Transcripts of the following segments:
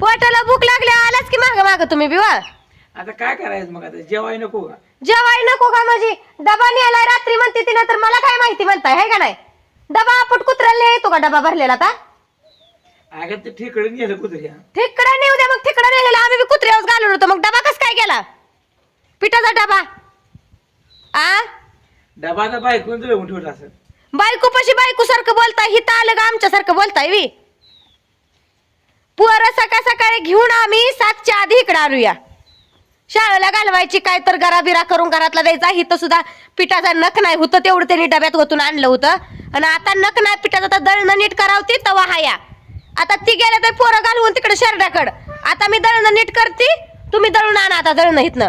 पोटाला भूक लागली आलाच की माग माग तुम्ही बिवा आता काय करायचं मग आता? जेवाय नको का? जेवाय नको का माझी? डबा नेलाय रात्री म्हणते तिनं तर मला काय माहिती म्हणताय है का नाही? डबा आपट कुत्र्याला येतो का डबा भरलेला आता? अगं ते ठिकडून गेलं कुत्र्या. ठिकडा नेऊ द्या मग ठिकडा नेलेला. आम्ही कुत्र्यावर घालून होतो. मग डबा कस काय गेला? पिठाचा डबा. आ? डबा आता बायकून ठेवला असं. बायको पशी बायको सारखं बोलताय हिथं आलं का आमच्या सारखं बोलताय वी पोरं सकाळ सकाळी घेऊन आम्ही सातच्या आधी इकडे आणूया. शाळेला घालवायची काय तर गरा बिरा करून घरातला द्यायचा हिथं सुद्धा पिठाचा नख नाही होतं तेवढं त्यांनी डब्यात ओतून आणलं होतं. आणि आता नख नाही पिठाचा तर दळणं नीट करावती तवा हाया आता ती गेल्या तर पोरं घालवून तिकडे शरडाकड. आता मी दळणं नीट करते तुम्ही दळून आणा आता दळणं इथनं.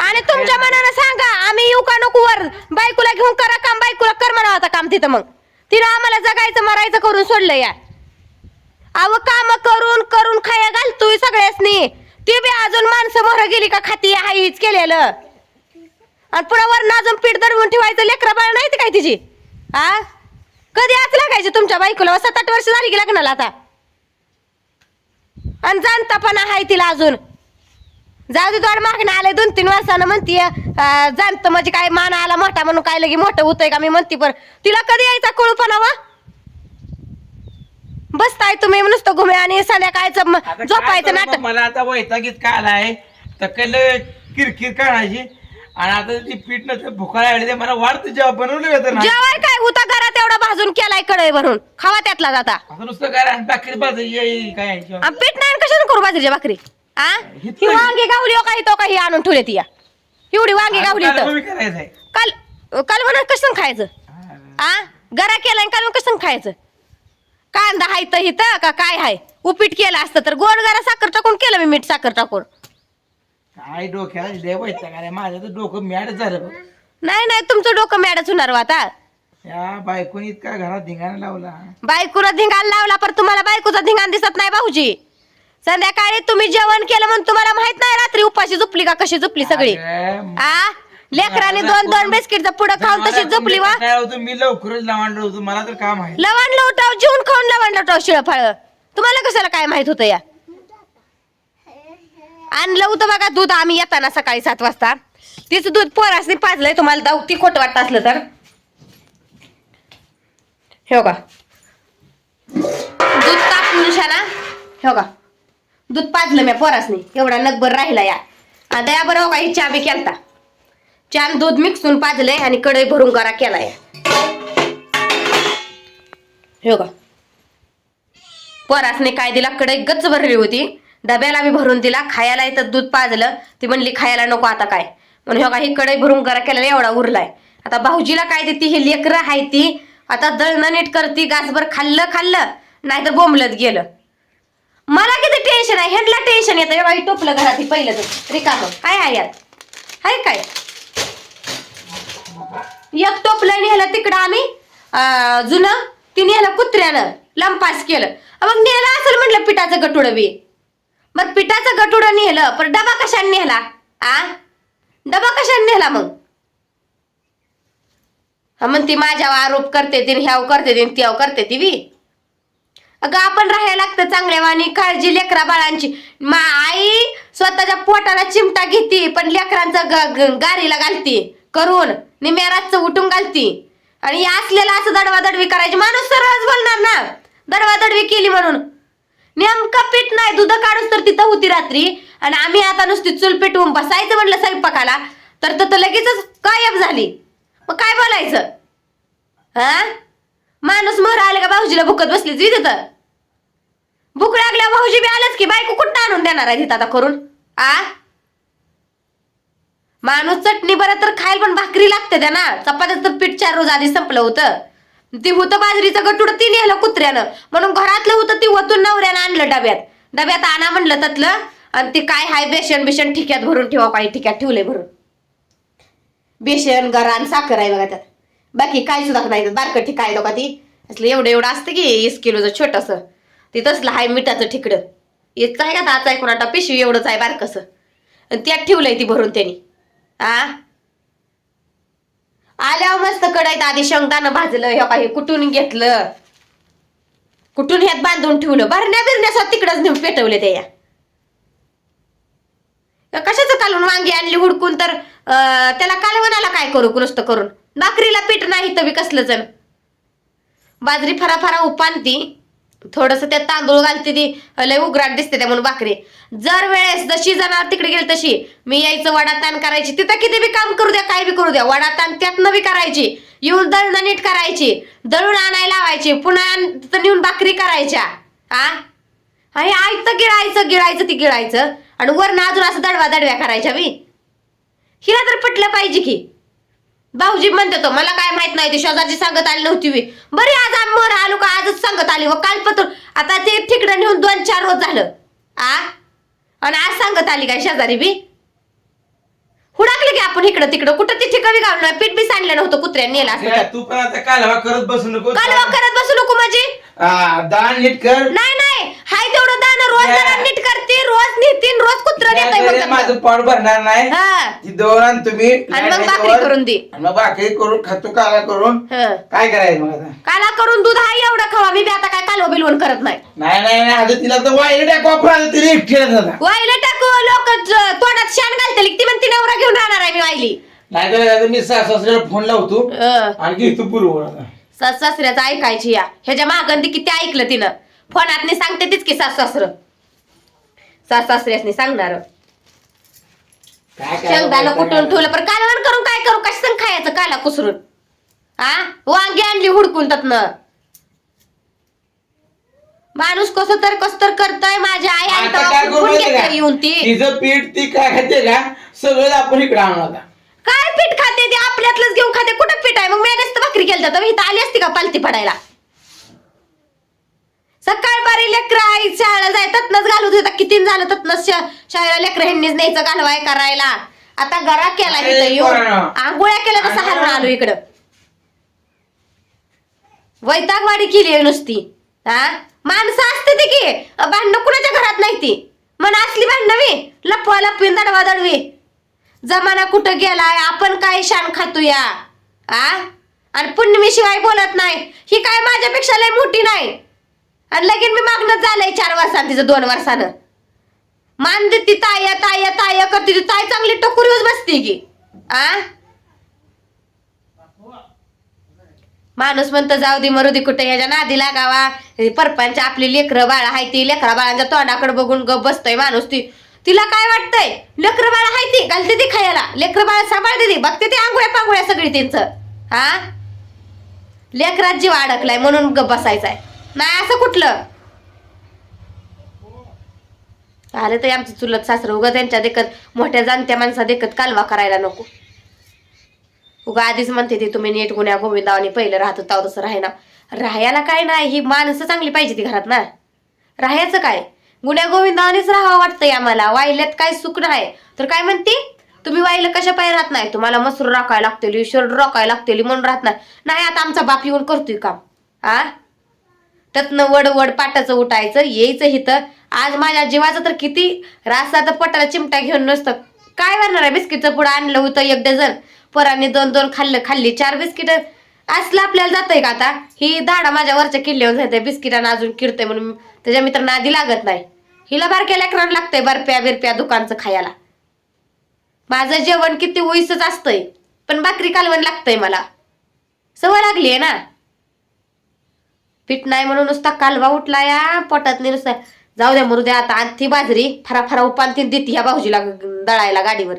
आणि तुमच्या मनानं सांगा आम्ही येऊ का नको वर? बायकोला घेऊन करा काम बायकोला कर म्हणा आता काम तिथं मग. तिनं आम्हाला जगायचं मरायचं करून सोडलं या. अव काम करून करून खाया घालतोय सगळ्यासनी. ती बी अजून माणसं मोर गेली का खाती हाईच केलेलं. आणि पुन्हा वरण अजून पीठ दडवून ठेवायचं लेकरा बाळ नाही काय तिची? आ? कधी आज लागायची तुमच्या बायकोला? हो, सात आठ वर्ष झाली की लग्नाला आता. आणि जाणतापणा आहे तिला अजून. जाऊ दे थोडं मागणं आलंय दोन तीन वर्षानं म्हणतीय जाणतं म्हणजे काय मान आला मोठा म्हणून काय लगे मोठं होतंय का? मी म्हणते पण तिला कधी यायचा कळूपणा वा हो? बसताय तुम्ही नुसतं घुमे आणि संध्याकाळचं काय झोपायचं नाटक? मला आता वैतागीत काय आलाय तर कल किरकिर काढायची आणि आता ती पीठ नसतं भुकायला आली मला वाढतं जेव्हा बनवलं होतं ना. जेवाय काय होता घरात एवढा भाजून केलायकडे भरून. खावा त्यातला जाता नुसतं करा आणि काय. आणि पीठ नाही कशाने करू बाजरीच्या भाकरी? आ? हित ही वांगी गावली हो काही तो काही आणून ठेवले ती या? एवढी वांगी गावली आता तर करायचंय. काल काल म्हणा कसं खायचं? आ? गरा केला आणि काल कसं खायचं? कांदा हाय तर हिथं का काय हाय? उपीट केलं असतं तर गोड गरा साखर टाकून केलं मी मीठ साखर टाकून. काय डोक्याला लय वैताग आलाय. माझं तर डोकं मॅड झालं बघ. नाही नाही तुमचं डोकं मॅडच होणार हो आता. या बायकोनी इतका घरात धिंगाणा लावला. बायकोला धिंगाण लावला पर तुम्हाला बायकोचा धिंगाण दिसत नाही भाऊजी. संध्याकाळी तुम्ही जेवण केलं म्हणून तुम्हाला माहीत नाही रात्री उपाशी झोपली का कशी झोपली सगळी? आ? लेकराने दोन दोन बिस्किटचं पुढं खाऊन तशीच झोपली वा? काय होतं मी लवकरच लावांडलं होतं मला तर काम आहे. लवण लवटाव जेवून खाऊन लवण लवटाव शिळ फळ. तुम्हाला कशाला काय माहीत होतं या? आणलं होतं बघा दूध आम्ही येताना सकाळी सात वाजता. तिचं दूध पोरासनी पाजलंय तुम्हाला दाऊ ती खोट वाटत असलं तर. हे का दूध तापून शाना हे का दूध पाजलं मी पोरासनी. एवढा नगभर राहिला या. आता या बरं हो का ही चहा बी केलता. चार दूध मिक्सून पाजलंय आणि कढई भरून करा केलाय. हे का काय दिला? कढई गच्च भरली होती. डब्याला मी भरून दिला. खायला येतात दूध पाजलं. ती म्हणली खायला नको आता काय. म्हणून हे का ही कढई भरून करा केलेला एवढा उरलाय. आता भाऊजीला काय देते? ही लेकरं आहे ती. आता दळणं नीट करती गासभर खाल्लं खाल्लं नाहीतर बोंबलत गेलं. मला किती टेन्शन आहे? ह्यांना टेन्शन येतं. एवढा टोपलं घरात पहिलं तर. रिकाम. काय आहे यात आहे काय? एक टोपलं नेलं तिकडं आम्ही जुनं ती नेलं कुत्र्यानं लंपास केलं. मग नेलं असेल म्हटलं पिठाचं गटुडं बी. मग पिठाचं गटुडं नेलं पण डबा कशाने नेला? आ? डबा कशाने नेला मग? मग ती माझ्यावर आरोप करते ती ह्याव करते ती त्याव करते ती बी. अगं आपण राहायला लागतं चांगल्या वाणी काळजी लेकरा बाळांची. मा आई स्वतःच्या पोटाला चिमटा घेते पण लेकरांचा ग- गारीला घालती करून. निम्या रातचं उठून घालती. आणि या असलेला असं दडवा दडवी करायची माणूस सरळच बोलणार ना. दडवा दडवी केली म्हणून. नेमका पीठ नाही दूध काढूस तर तिथं होती रात्री. आणि आम्ही आता नुसती चूल पेटवून बसायचं म्हणलं स्वयंपाकाला तर तर लगेचच गायब झाली. मग काय बोलायचं? हा? माणूस मर आले का भाऊजीला भुकत बसलीच विध तर भूक लागल्या भाऊजी बी आलंच की बायको कुठं आणून देणार आहे तिथं आता करून? आ? माणूस चटणी बरं तर खायला पण भाकरी लागते त्या ना चपात्याचं पीठ चार रोज आधी संपलं होतं. ती होतं बाजरीचं गटुड ती नेलं कुत्र्यानं. म्हणून घरातलं होतं ती वतून नवऱ्यानं आणलं डब्यात. डब्यात आणा म्हणलं त्यातलं. आणि ते काय हाय बेसन बिशन ठिक्यात भरून ठेवा पाहिजे ठिक्यात ठेवलंय भरून. बेसन गरा आणि साखर आहे बघा त्यात. बाकी काय सुद्धा नाही बारकं ठिका आहे बघा ती असलं एवढं एवढं असतं की वीस किलोचं छोटस. ते तसलं हाय मिठाचं ठिकडं. येत आहे का ताच आहे कोणाटा पिशवी एवढंच आहे बारकसं. आणि त्यात ठेवलंय ती भरून त्यांनी. आ? आल्यावर मस्त कडाईत आधी शेंगदाणं भाजलं हे काही कुठून घेतलं? कुठून ह्यात बांधून ठेवलं? भरण्या बिरण्यासाठी तिकडच नेऊन पेटवले त्या कशाचं कालून वांगी आणली हुडकून तर त्याला कालवणाला काय करू नुसतं करून? भाकरीला पीठ नाही तर कसलं जण? बाजरी फरा फरा उपानती थोडस त्यात तांदूळ घालते ती. लय उघराट दिसते त्या म्हणून भाकरी. जर वेळेस जशी जाणार तिकडे गेली तशी. मी यायचं वडा ताण करायची. तिथं किती बी काम करू द्या काय बी करू द्या. वडा ताण त्यातनं बी करायची. येऊन दळणं नीट करायची. दळून आणायला लावायची. पुन्हा आण- तिथं नेऊन भाकरी करायच्या. हा हे आयचं गिळायचं गिळायचं ती गिळायचं. आणि वरनं अजून असं दडवा दडव्या करायच्या मी हिला तर पटलं पाहिजे की. भाऊजी म्हणते तो मला काय माहीत नाही ती शेजारची सांगत आली नव्हती बरे आज आम्ही मोर आलो का? आजच सांगत आली. व काल पत्र आता ते ठिकडं नेऊन दोन चार रोज झालं. आ? आणि आज सांगत आली काय शेजारी बी? हुडाकलं की आपण इकडं तिकडं. कुठं ते ठिकाणी गावलं पीठ बी सांडलं नव्हतं कुत्र्याने नेला असं तर. तू पण आता कालवा करत बसू नको. कालवा करत बसू नको माझी. दान नीट कर. नाही नाही. हाय तेवढं दाना नाही. जरा रोज नेतीन रोज कुत्र नाही, मग माझं. पाठ भरणार नाही. हा. ती दोन आण तुम्ही आणि मग भाकरी करून दे. आणि मग भाकरी करून खातो काला करून. हं. काय करायचं मग आता? काला करून दूध हाय एवढं खावा. मी बी आता काय कालवा बिलवून करत नाही. नाही नाही नाही. आता तिला तर वाईट टाकू आपण आता तिला एकटीलाच आता. वाईला टाकू लोक तोंडात शान घालतली. ती म्हणते नवरा घेऊन राहणार आहे मी वाईली नाही तर आता मी सासू सासऱ्याला फोन लावतो. अं, आणि घेतो पुरवून आता. सास सासऱ्याचं ऐकायची या. ह्याच्या मागं ती किती ऐकलं तिनं. फोनात सांगते तीच की सास सासर सास सासऱ्यासनी सांगणार. काय शेंगदाणा काय? ठेवलं? पण कालवण करून काय करू? कशाचं खायचं काला कुसरून? आ? वांगी आणली हुडकून त्यातनं माणूस कसं तर कस तर करतोय माझ्या आई आणि आता काय करू माहिती येऊन ती? तिचं पीठ ती काय खाते का? सगळं आपण इकडे आणू आता. काय पीठ खाते? ती आपल्यातलंच घेऊन खाते. कुठं पीठ आहे? मग मी नसतं भाकरी केलं तर इथं आली असती का पालती पडायला? सकाळ बारी लेकर आई शाळेला जाय तत्नच घालत होता किती झालं तत्नच शाळेला लेकर ह्यांनीच न्यायचं घालवाय करायला. आता गरा केला अरे इथं येऊन. पोरांनो. आंघोळ्या केल्या तसं आणि- हलवून आलो इकडं. वैतागवाडी केली आहे नुसती. हा? माणसं असते ती की. भांडणं कुणाच्या घरात नाही ती. मन असली भांडणं मी लपवा लपवी दडवा दडवी. जमाना कुठं गेलाय? आपण काय शान खातोया? आ? आणि पुण्यमी शिवाय बोलत नाही. ही काय माझ्यापेक्षा लय मोठी नाही? आणि लगीन मी मागणं झालंय चार वर्षान तिचं दोन वर्षानं. मान देती ताया ताया ताया करते ती ताई चांगली टकुरीवर बसते की. आ? माणूस म्हणतो जाऊ दे मरुदी कुठे ह्याच्या नादी लागावा. परपांच्या आपली लेकरं बाळ हाय ती लेकरा बाळांच्या तोंडाकडे बघून गप बसतोय माणूस ती. तिला काय वाटतंय? लेकर बाळ हाय ती घालते ती खायला. लेकर बाळ सांभाळते ती बघते ती आंघोळ्या पांघोळ्या सगळी त्यांचं. हा लेकरात जीव अडकलाय म्हणून गप बसायचाय. नाही असं कुठलं? आलं तर आमचं चुलत सासरं उगा त्यांच्या देखत मोठ्या जाणत्या माणसा देखत कालवा करायला नको. उगा आधीच म्हणते ते तुम्ही नीट गुन्ह्या गोविंदावानी पहिलं राहत होता तसं राहायना राहायला काय नाही ही माणसं चांगली पाहिजे ती घरात ना. राहायचं काय? गुन्ह्या गोविंदावानीच राहावं वाटतंय आम्हाला. वाहिल्यात काय सुख नाही. तर काय म्हणते? तुम्ही वाहिलं कशा पाय राहत नाही? तुम्हाला मसूर राखायला लागतील शर्ट राखायला लागतील म्हणून राहत नाही. नाही आता आमचा बाप येऊन करतोय काम. आ? त्यातनं वड वड पाटाचं उठायचं यायचं हिथं. आज माझ्या जीवाचं तर किती रास तर पटाला चिमटा घेऊन नसतं. काय करणार आहे बिस्किटचं पुढं आणलं होतं एक डझन. पोरांनी दोन दोन खाल्लं खाल्ली चार बिस्किट. असलं आपल्याला जातंय का आता? ही दाडा माझ्या वरच्या किल्ल्यावर जाते बिस्किटांना अजून किरतंय म्हणून त्याच्या मित्रांना आधी लागत नाही. हिला बारक्या लेकरांना लागतंय बर्फ्या बिरप्या दुकानचं खायला. माझं जेवण किती उईसच असतंय पण भाकरी कालवण लागतंय मला. सवय लागली आहे ना? पीठ नाही म्हणून नुसता कालवा उठला या पोटात नुसता. जाऊ द्या मरू द्या आता आणती बाजरी फरा फरा उपांतीन देते ह्या भाऊजीला दळायला गाडीवर.